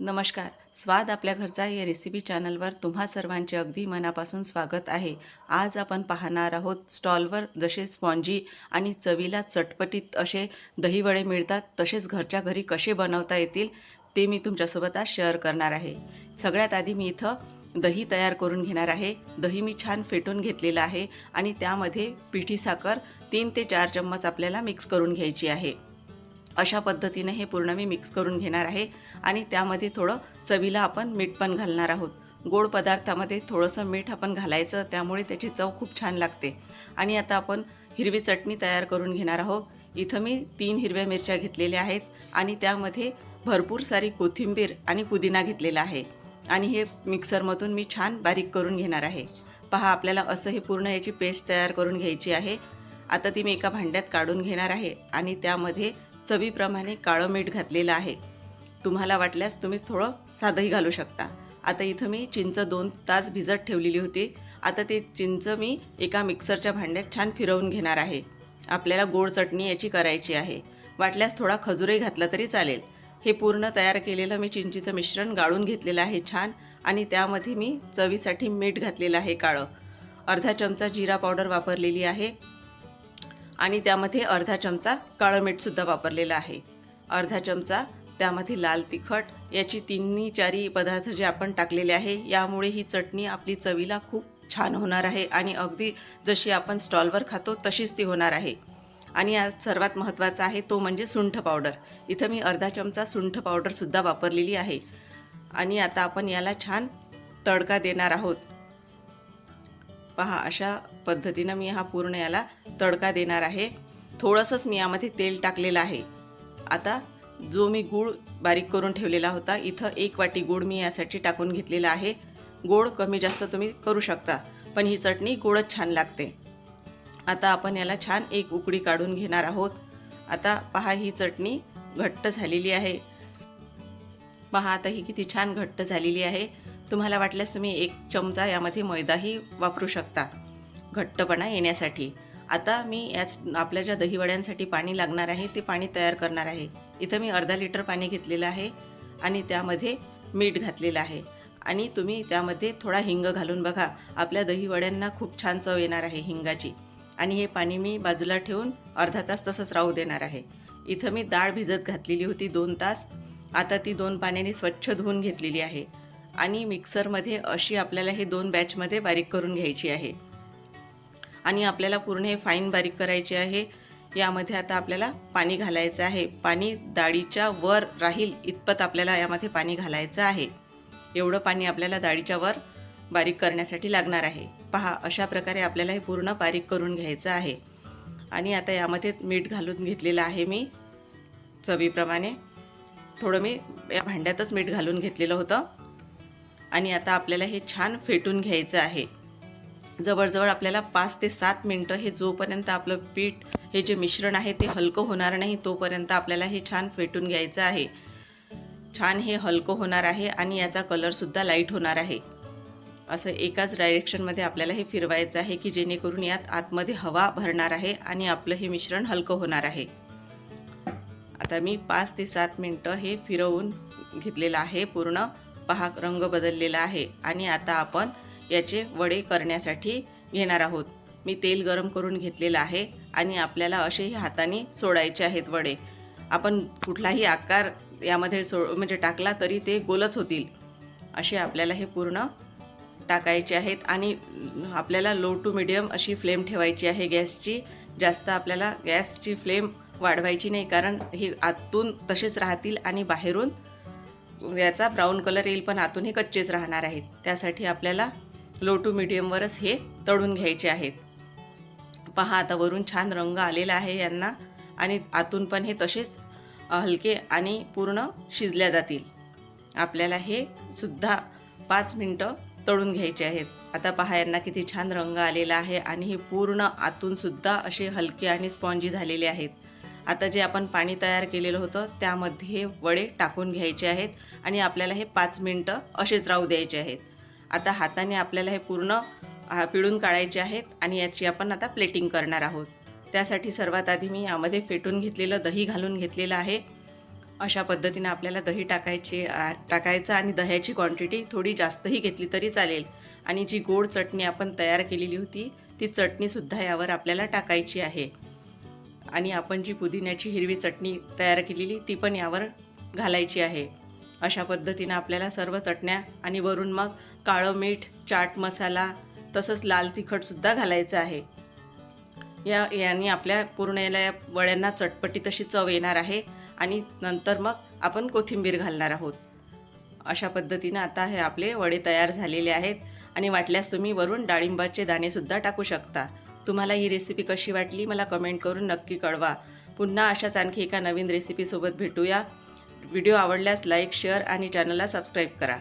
नमस्कार. स्वाद आपल्या घरचा या रेसिपी चॅनलवर तुम्हा सर्वांचे अगदी मनापासून स्वागत आहे. आज आपण पाहणार आहोत स्टॉलवर जसे स्पॉन्जी आणि चवीला चटपटीत असे दहीवडे मिळतात तसेच घरच्या घरी कसे बनवता येतील ते मी तुमच्यासोबत आज शेअर करणार आहे. सगळ्यात आधी मी इथं दही तयार करून घेणार आहे. दही मी छान फेटून घेतलेलं आहे आणि त्यामध्ये पिठी साखर तीन ते चार चम्मच आपल्याला मिक्स करून घ्यायची आहे. अशा पद्धतीने हे पूर्ण मी मिक्स करून घेणार आहे. आणि त्यामध्ये थोडं चवीला आपण मीठ पण घालणार आहोत. गोड पदार्थामध्ये थोडंसं मीठ आपण घालायचं त्यामुळे त्याची चव खूप छान लागते. आणि आता आपण हिरवी चटणी तयार करून घेणार आहोत. इथं मी तीन हिरव्या मिरच्या घेतलेल्या आहेत आणि त्यामध्ये भरपूर सारी कोथिंबीर आणि पुदिना घेतलेला आहे. आणि हे मिक्सरमधून मी छान बारीक करून घेणार आहे. पहा आपल्याला असं हे पूर्ण याची पेस्ट तयार करून घ्यायची आहे. आता ती मी एका भांड्यात काढून घेणार आहे आणि त्यामध्ये चवीप्रमाणे काळं मीठ घातलेलं आहे. तुम्हाला वाटल्यास तुम्ही थोडं साधंही घालू शकता. आता इथं मी चिंच दोन तास भिजत ठेवलेली होती. आता ते चिंच मी एका मिक्सरच्या भांड्यात छान फिरवून घेणार आहे. आपल्याला गोड चटणी याची करायची आहे. वाटल्यास थोडा खजूरही घातला तरी चालेल. हे पूर्ण तयार केलेलं मी चिंचीचं मिश्रण गाळून घेतलेलं आहे छान आणि त्यामध्ये मी चवीसाठी मीठ घातलेलं आहे काळं. अर्धा चमचा जिरा पावडर वापरलेली आहे. आणि त्यामध्ये अर्धा चमचा काळं मीठसुद्धा वापरलेलं आहे. अर्धा चमचा त्यामध्ये लाल तिखट याची तिन्ही चारी पदार्थ जे आपण टाकलेले आहे यामुळे ही चटणी आपली चवीला खूप छान होणार आहे आणि अगदी जशी आपण स्टॉलवर खातो तशीच ती होणार आहे. आणि आज सर्वात महत्त्वाचा आहे तो म्हणजे सुंठ पावडर. इथं मी अर्धा चमचा सुंठ पावडरसुद्धा वापरलेली आहे. आणि आता आपण याला छान तडका देणार आहोत. पहा अशा पद्धतीनं मी हा पूर्ण याला तडका देणार आहे. थोडंसंच मी यामध्ये तेल टाकलेलं आहे. आता जो मी गूळ बारीक करून ठेवलेला होता इथं एक वाटी गूळ मी यासाठी टाकून घेतलेला आहे. गोड कमी जास्त तुम्ही करू शकता पण ही चटणी गोडच छान लागते. आता आपण याला छान एक उकडी काढून घेणार आहोत. आता पहा ही चटणी घट्ट झालेली आहे. पहा आता ही किती छान घट्ट झालेली आहे. तुम्हाला वाटल्यास तुम्ही एक चमचा यामध्ये मैदाही वापरू शकता घट्टपणा येण्यासाठी. आता मी याच आपल्या ज्या दहीवड्यांसाठी पाणी लागणार आहे ते पाणी तयार करणार आहे. इथं मी अर्धा लिटर पाणी घेतलेलं आहे आणि त्यामध्ये मीठ घातलेलं आहे. आणि तुम्ही त्यामध्ये थोडा हिंग घालून बघा. आपल्या दहीवड्यांना खूप छान चव येणार आहे हिंगाची. आणि हे पाणी मी बाजूला ठेवून अर्धा तास तसंच राहू देणार आहे. इथं मी डाळ भिजत घातलेली होती दोन तास. आता ती दोन पाण्याने स्वच्छ धुवून घेतलेली आहे. आणि मिक्सरमध्ये अशी आपल्याला हे दोन बॅचमध्ये बारीक करून घ्यायची आहे. आणि आपल्याला पूर्ण हे फाईन बारीक करायचे आहे. यामध्ये आता आपल्याला पाणी घालायचं आहे. पाणी डाळीच्या वर राहील इतपत आपल्याला यामध्ये पाणी घालायचं आहे. एवढं पाणी आपल्याला डाळीच्या वर बारीक करण्यासाठी लागणार आहे. पहा अशा प्रकारे आपल्याला हे पूर्ण बारीक करून घ्यायचं आहे. आणि आता यामध्ये मीठ घालून घेतलेलं आहे मी. चवीप्रमाणे. थोडं मी या भांड्यातच मीठ घालून घेतलेलं होतं. आणि आता आपल्याला हे छान फेटून घ्यायचं आहे. जवळजवळ आपल्याला पाच ते सात मिनटं हे जोपर्यंत आपलं पीठ हे जे मिश्रण आहे ते हलकं होणार नाही तोपर्यंत आपल्याला हे छान फेटून घ्यायचं आहे. छान हे हलकं होणार आहे आणि याचा कलरसुद्धा लाइट होणार आहे. असं एकाच डायरेक्शनमध्ये आपल्याला हे फिरवायचं आहे की जेणेकरून यात आतमध्ये हवा भरणार आहे आणि आपलं हे मिश्रण हलकं होणार आहे. आता मी पाच ते सात मिनटं हे फिरवून घेतलेलं आहे पूर्ण. पहा रंग बदललेला आहे आणि आता आपण याचे वडे करण्यासाठी घेणार आहोत. मी तेल गरम करून घेतलेलं आहे आणि आपल्याला असे हाताने सोडायचे आहेत वडे. आपण कुठलाही आकार यामध्ये सो म्हणजे टाकला तरी ते गोलच होतील. असे आपल्याला हे पूर्ण टाकायचे आहेत आणि आपल्याला लो टू मिडियम अशी फ्लेम ठेवायची आहे गॅसची. जास्त आपल्याला गॅसची फ्लेम वाढवायची नाही कारण हे आतून तसेच राहतील आणि बाहेरून याचा ब्राऊन कलर येईल पण आतून हे कच्चेच राहणार आहेत. त्यासाठी आपल्याला लो टू मिडियमवरच हे तळून घ्यायचे आहेत. पहा आता वरून छान रंग आलेला आहे यांना आणि आतून पण हे तसेच हलके आणि पूर्ण शिजल्या जातील. आपल्याला हे सुद्धा पाच मिनटं तळून घ्यायचे आहेत. आता पहा यांना किती छान रंग आलेला आहे आणि हे पूर्ण आतूनसुद्धा असे हलके आणि स्पॉन्जी झालेले आहेत. आता जे आपण पाणी तयार केलेलं होतं त्यामध्ये वडे टाकून घ्यायचे आहेत आणि आपल्याला हे पाच मिनटं असेच राहू द्यायचे आहेत. आता हाताने आपल्याला हे पूर्ण पिळून काढायचे आहेत आणि याची आपण आता प्लेटिंग करणार आहोत. त्यासाठी सर्वात आधी मी यामध्ये फेटून घेतलेलं दही घालून घेतलेलं आहे. अशा पद्धतीने आपल्याला दही टाकायची टाकायचं आणि दह्याची क्वांटिटी थोडी जास्तही घेतली तरी चालेल. आणि जी गोड चटणी आपण तयार केलेली होती ती चटणीसुद्धा यावर आपल्याला टाकायची आहे. आणि आपण जी पुदिन्याची हिरवी चटणी तयार केलेली ती पण यावर घालायची आहे. अशा पद्धतीनं आपल्याला सर्व चटण्या आणि वरून मग काळं मीठ चाट मसाला तसंच लाल तिखटसुद्धा घालायचं आहे. या याने आपल्या पूर्ण याला या वड्यांना चटपटी तशी चव येणार आहे आणि नंतर मग आपण कोथिंबीर घालणार आहोत. अशा पद्धतीनं आता हे आपले वडे तयार झालेले आहेत आणि वाटल्यास तुम्ही वरून डाळिंबाचे दाणेसुद्धा टाकू शकता. तुम्हाला ही रेसिपी कशी वाटली मला कमेंट करून नक्की कळवा. पुन्हा अशाच आणखी एका नवीन रेसिपीसोबत भेटूया. व्हिडिओ आवडल्यास लाईक शेअर आणि चॅनलला सबस्क्राईब करा.